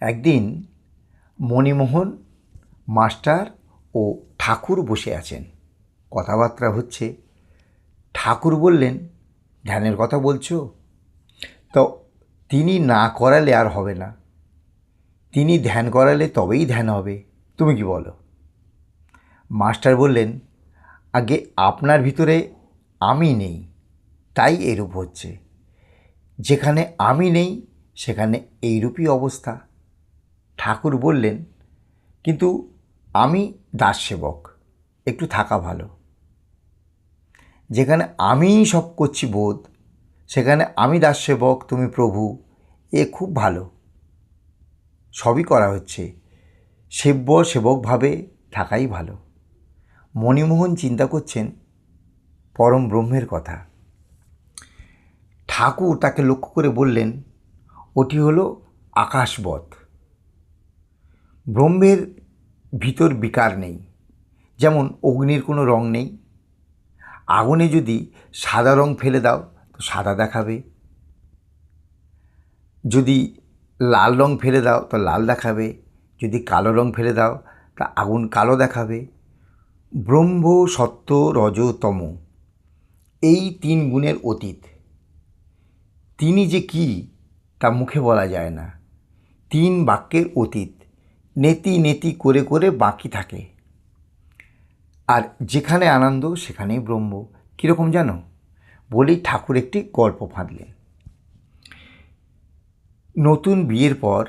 একদিন মণিমোহন, মাস্টার ও ঠাকুর বসে আছেন। কথাবার্তা হচ্ছে, ঠাকুর বললেন, ধ্যানের কথা বলছো? তো তিনি না করালে আর হবে না। তিনি ধ্যান করালে তবেই ধ্যান হবে। তুমি কি বলো? মাস্টার বললেন, আগে আপনার ভিতরে আমি নেই, তাই এরূপ হচ্ছে। যেখানে আমি নেই, সেখানে এইরূপই অবস্থা। ঠাকুর বললেন, কিন্তু আমি দাসসেবক, একটু থাকা ভালো। যেখানে আমিই সব করছি বোধ, সেখানে আমি দাসসেবক, তুমি প্রভু, এ খুব ভালো। সবই করা হচ্ছে। সেব্য সেবকভাবে থাকাই ভালো। মণিমোহন চিন্তা করছেন, পরম ব্রহ্মের কথা। ঠাকুর তাকে লক্ষ্য করে বললেন, ওটি হলো আকাশবৎ ব্রহ্মের ভিতর বিকার নেই, যেমন অগ্নির কোনো রং নেই। আগুনে যদি সাদা রং ফেলে দাও, তো সাদা দেখাবে। যদি লাল রং ফেলে দাও, তো লাল দেখাবে। যদি কালো রং ফেলে দাও, তা আগুন কালো দেখাবে। ব্রহ্ম, সত্য রজতম এই তিন গুণের অতীত। তিনি যে কি, তা মুখে বলা যায় না। তিন বাক্যের অতীত। নেতি নেতি করে করে বাকি থাকে। আর যেখানে আনন্দ, সেখানেই ব্রহ্ম। কীরকম জানো? বলেই ঠাকুর একটি গল্প ফাঁদলেন। নতুন বিয়ের পর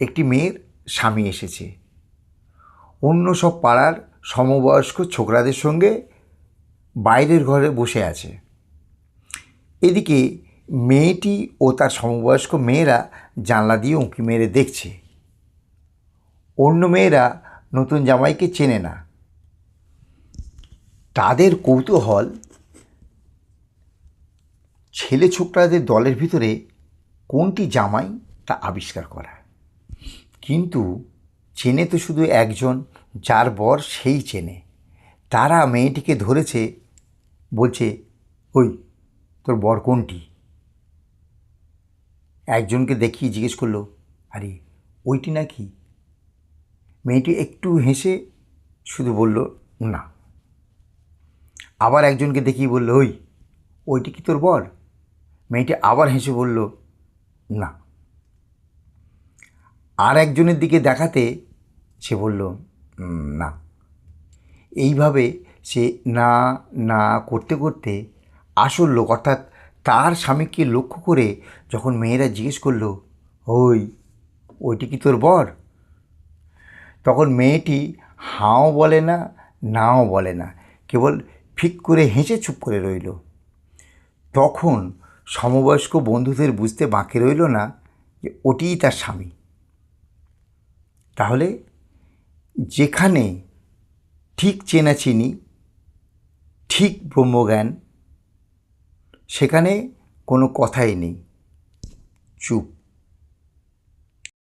একটি মেয়ের স্বামী এসেছে। অন্য সব পাড়ার সমবয়স্ক ছোকরাদের সঙ্গে বাইরের ঘরে বসে আছে। এদিকে মেয়েটি ও তার সমবয়স্ক মেয়েরা জানলা দিয়ে উঁকি মেরে দেখছে। অন্য মেয়েরা নতুন জামাইকে চেনে না। তাদের কৌতূহল ছেলে ছোকরাদের দলের ভিতরে কোনটি জামাই তা আবিষ্কার করা। কিন্তু চেনে তো শুধু একজন, যার বর সেই চেনে। তারা মেয়েটিকে ধরেছে, বলছে, ওই, তোর বর কোনটি? একজনকে দেখিয়ে জিজ্ঞেস করল, আরে, ওইটি নাকি মেয়েটি একটু হেসে শুধু বলল, না। আবার একজনকে দেখিয়ে বলল, ওই, ওইটি কি তোর বর? মেয়েটি আবার হেসে বলল, না। আর একজনের দিকে দেখাতে সে বলল, না। এইভাবে সে না না করতে করতে আসল লোক, অর্থাৎ তার স্বামীকে লক্ষ্য করে যখন মেয়েরা জিজ্ঞেস করল, ওই, ওইটি কি তোর বর? তখন মেয়েটি হাও বলে না, নাও বলে না, কেবল ফিক করে হেসে চুপ করে রইল। তখন সমবয়স্ক বন্ধুদের বুঝতে বাকি রইল না যে ওটিই তার স্বামী। তাহলে যেখানে ঠিক চেনাচিনি ঠিক ব্রহ্মজ্ঞান, সেখানে কোনো কথাই নেই। চুপ।